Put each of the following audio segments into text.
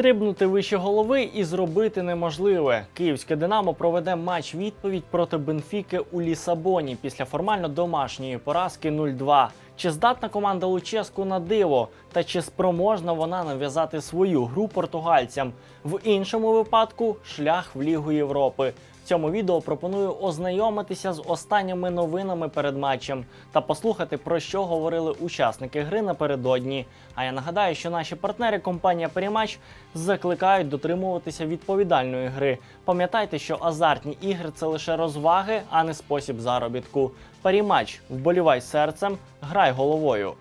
Стрибнути вище голови і зробити неможливе. Київське Динамо проведе матч відповідь проти Бенфіки у Лісабоні після формально домашньої поразки 0-2. Чи здатна команда Луческу на диво? Та чи спроможна вона нав'язати свою гру португальцям? В іншому випадку шлях в Лігу Європи. Цьому відео пропоную ознайомитися з останніми новинами перед матчем та послухати про що говорили учасники гри напередодні. А я нагадаю, що наші партнери компанія Перемач закликають дотримуватися відповідальної гри. Пам'ятайте, що азартні ігри це лише розваги, а не спосіб заробітку. Парімач, вболівай серцем, грай головою.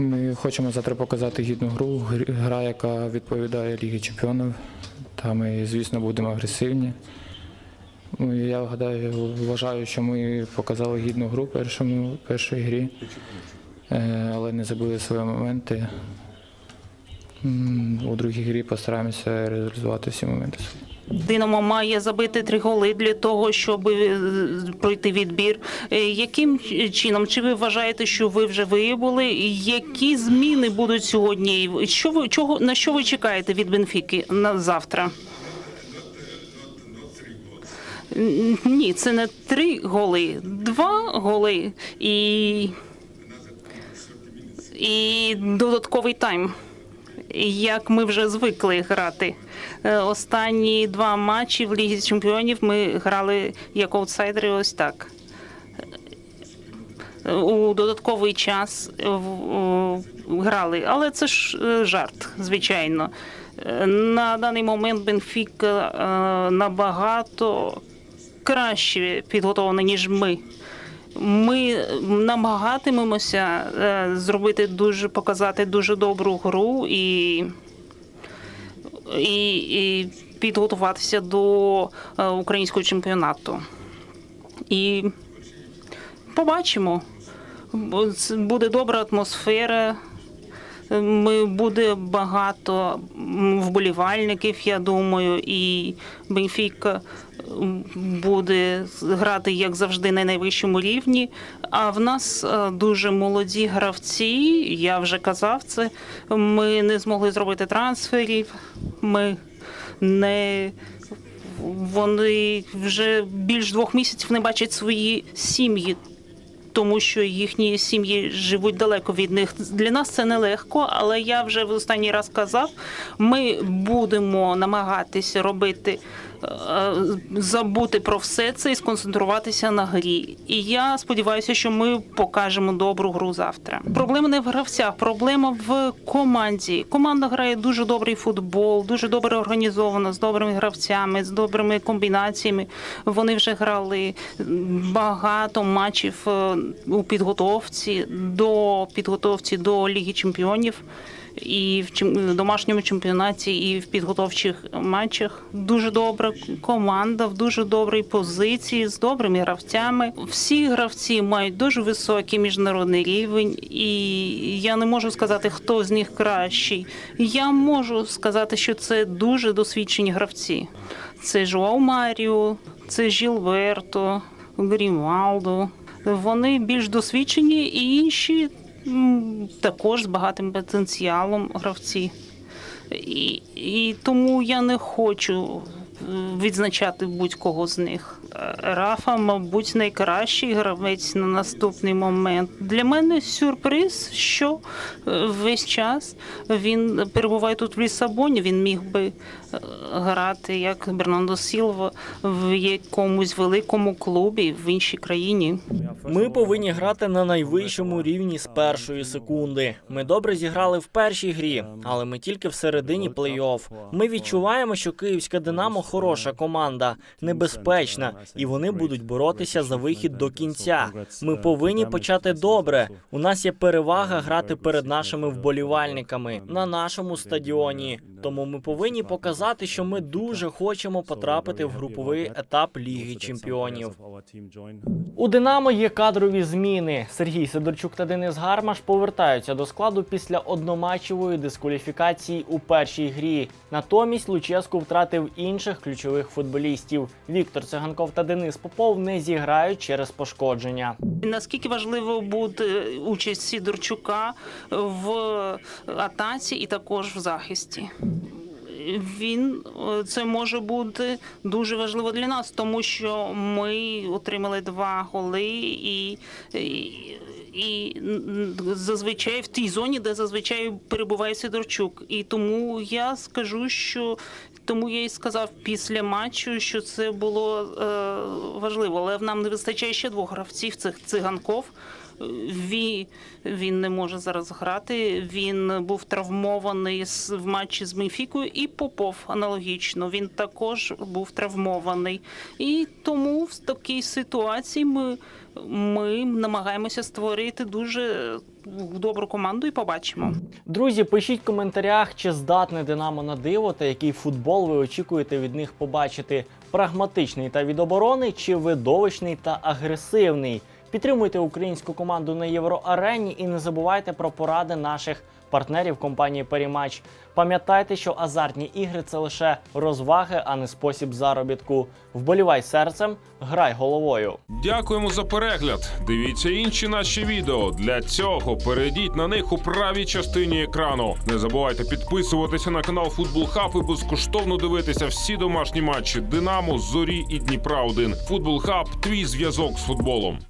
Ми хочемо завтра показати гідну гру, гра, яка відповідає Лігі Чемпіонів. Та ми, звісно, будемо агресивні. Ну, Я гадаю, вважаю, що ми показали гідну гру першому, першій грі, Е, але не забили свої моменти. У другій грі постараємося реалізувати всі моменти. Динамо має забити три голи для того, щоб е, пройти відбір. Е, Яким чином? Чи ви вважаєте, що ви вже виявили? Які зміни будуть сьогодні? Що ви чого на що ви чекаєте від Бенфіки на завтра? Ні, це не три голи, два голи і, і додатковий тайм як ми вже звикли грати. Е, Останні два матчі в Лігі Чемпіонів ми грали як аутсайдери ось так. Е, У додатковий час грали, але це ж е, жарт, звичайно. На даний момент Бенфіка е, набагато краще підготовлена, ніж ми. Ми намагатимемося е, зробити дуже показати дуже добру гру і, і, і підготуватися до е, українського чемпіонату. І побачимо. Буде добра атмосфера. Буде багато вболівальників, я думаю, і Бенфіка буде грати як завжди на найвищому рівні. А в нас е, дуже молоді гравці. Я вже казав це. Ми не змогли зробити трансферів. Ми не вони вже більш двох місяців не бачать свої сім'ї тому що їхні сім'ї живуть далеко від них. Для нас це нелегко, але я вже в останній раз казав, ми будемо намагатися робити. Е, Забути про все це і сконцентруватися на грі. І я сподіваюся, що ми покажемо добру гру завтра. Проблема не в гравцях, проблема в команді. Команда грає дуже добрий футбол, дуже добре організована, з добрими гравцями, з добрими комбінаціями. Вони вже грали багато матчів е, у підготовці до підготовці до Ліги Чемпіонів. І в домашньому чемпіонаті, і в підготовчих матчах дуже добра команда в дуже добрій позиції з добрими гравцями. Всі гравці мають дуже високий міжнародний рівень, і я не можу сказати, хто з них кращий. Я можу сказати, що це дуже досвідчені гравці. Це Жуау Маріо, це Жілберто, Грімалдо. Вони більш досвідчені, і інші також з багатим потенціалом гравці. І, і тому я не хочу е, відзначати будь-кого з них. Рафа, мабуть, найкращий гравець на наступний момент. Для мене сюрприз, що е, весь час він перебуває тут в Лісабоні. Він міг би е, грати як Бернандо Сілва в якомусь великому клубі в іншій країні. Ми повинні грати на найвищому рівні з першої секунди. Ми добре зіграли в першій грі, але ми тільки в середині плей-офф. Ми відчуваємо, що київська Динамо хороша команда, небезпечна, і вони будуть боротися за вихід до кінця. Ми повинні почати добре. У нас є перевага грати перед нашими вболівальниками на нашому стадіоні. Тому ми повинні показати, що ми дуже хочемо потрапити в груповий етап Ліги Чемпіонів. У Динамо є кадрові зміни. Сергій Сидорчук та Денис Гармаш повертаються до складу після одноматчевої дискваліфікації у першій грі. Натомість Луческу втратив інших ключових футболістів. Віктор Циганков та Денис Попов не зіграють через пошкодження. Наскільки важливо буде участь Сідорчука в атаці і також в захисті? Він е, це може бути дуже важливо для нас, тому що ми отримали два голи і. і і зазвичай в тій зоні, де зазвичай перебуває Сидорчук. І тому я скажу, що тому я і сказав після матчу, що це було е, важливо. Але нам не вистачає ще двох гравців цих циганков. Він, він не може зараз грати. Він був травмований в матчі з Мефікою, і Попов аналогічно. Він також був травмований. І тому в такій ситуації ми, ми намагаємося створити дуже добру команду і побачимо. Друзі, пишіть в коментарях, чи здатне Динамо на диво та який футбол ви очікуєте від них побачити: прагматичний та від оборони, чи видовищний та агресивний. Підтримуйте українську команду на євроарені і не забувайте про поради наших партнерів компанії Перімач. Пам'ятайте, що азартні ігри це лише розваги, а не спосіб заробітку. Вболівай серцем, грай головою. Дякуємо за перегляд. Дивіться інші наші відео. Для цього перейдіть на них у правій частині екрану. Не забувайте підписуватися на канал Футбол Хаб і безкоштовно дивитися всі домашні матчі Динамо, Зорі і Дніпра 1 Футбол Хаб твій зв'язок з футболом.